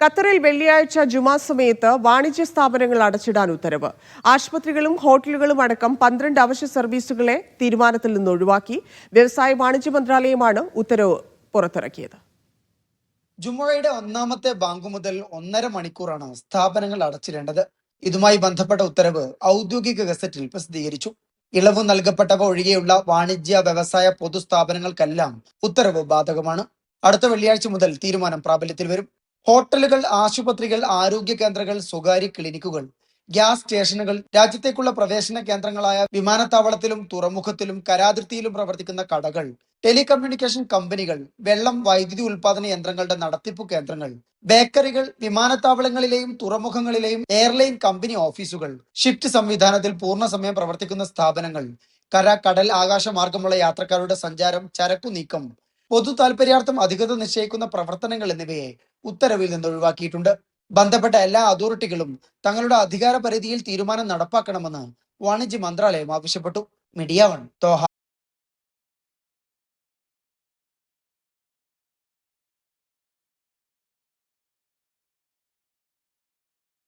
ഖത്തറിൽ വെള്ളിയാഴ്ച ജുമാ സമയത്ത് വാണിജ്യ സ്ഥാപനങ്ങൾ അടച്ചിടാൻ ഉത്തരവ്. ആശുപത്രികളും ഹോട്ടലുകളും അടക്കം പന്ത്രണ്ട് അവശ്യ സർവീസുകളെ തീരുമാനത്തിൽ നിന്ന് ഒഴിവാക്കി വ്യവസായ വാണിജ്യ മന്ത്രാലയമാണ് ഉത്തരവ് പുറത്തിറക്കിയത്. ജുമ്മയുടെ ഒന്നാമത്തെ ബാങ്ക് മുതൽ ഒന്നര മണിക്കൂറാണ് സ്ഥാപനങ്ങൾ അടച്ചിടേണ്ടത്. ഇതുമായി ബന്ധപ്പെട്ട ഉത്തരവ് ഔദ്യോഗിക ഗസറ്റിൽ പ്രസിദ്ധീകരിച്ചു. ഇളവ് നൽകപ്പെട്ടവ ഒഴികെയുള്ള വാണിജ്യ വ്യവസായ പൊതുസ്ഥാപനങ്ങൾക്കെല്ലാം ഉത്തരവ് ബാധകമാണ്. അടുത്ത വെള്ളിയാഴ്ച മുതൽ തീരുമാനം പ്രാബല്യത്തിൽ വരും. ഹോട്ടലുകൾ ആശുപത്രികൾ ആരോഗ്യ കേന്ദ്രങ്ങൾ സ്വകാര്യ ക്ലിനിക്കുകൾ ഗ്യാസ് സ്റ്റേഷനുകൾ രാജ്യത്തേക്കുള്ള പ്രവേശന കേന്ദ്രങ്ങളായ വിമാനത്താവളത്തിലും തുറമുഖത്തിലും കരാതിർത്തിയിലും പ്രവർത്തിക്കുന്ന കടകൾ ടെലികമ്മ്യൂണിക്കേഷൻ കമ്പനികൾ വെള്ളം വൈദ്യുതി ഉൽപാദന യന്ത്രങ്ങളുടെ നടത്തിപ്പ് കേന്ദ്രങ്ങൾ ബേക്കറികൾ വിമാനത്താവളങ്ങളിലെയും തുറമുഖങ്ങളിലെയും എയർലൈൻ കമ്പനി ഓഫീസുകൾ ഷിഫ്റ്റ് സംവിധാനത്തിൽ പൂർണ സമയം പ്രവർത്തിക്കുന്ന സ്ഥാപനങ്ങൾ കര കടൽ ആകാശമാർഗമുള്ള യാത്രക്കാരുടെ സഞ്ചാരം ചരക്കു നീക്കം പൊതു താൽപര്യാർത്ഥം അധികൃതർ നിശ്ചയിക്കുന്ന പ്രവർത്തനങ്ങൾ എന്നിവയെ ഉത്തരവിൽ നിന്ന് ഒഴിവാക്കിയിട്ടുണ്ട്. ബന്ധപ്പെട്ട എല്ലാ അതോറിറ്റികളും തങ്ങളുടെ അധികാര പരിധിയിൽ തീരുമാനം നടപ്പാക്കണമെന്ന് വാണിജ്യ മന്ത്രാലയം ആവശ്യപ്പെട്ടു. Media one Doha.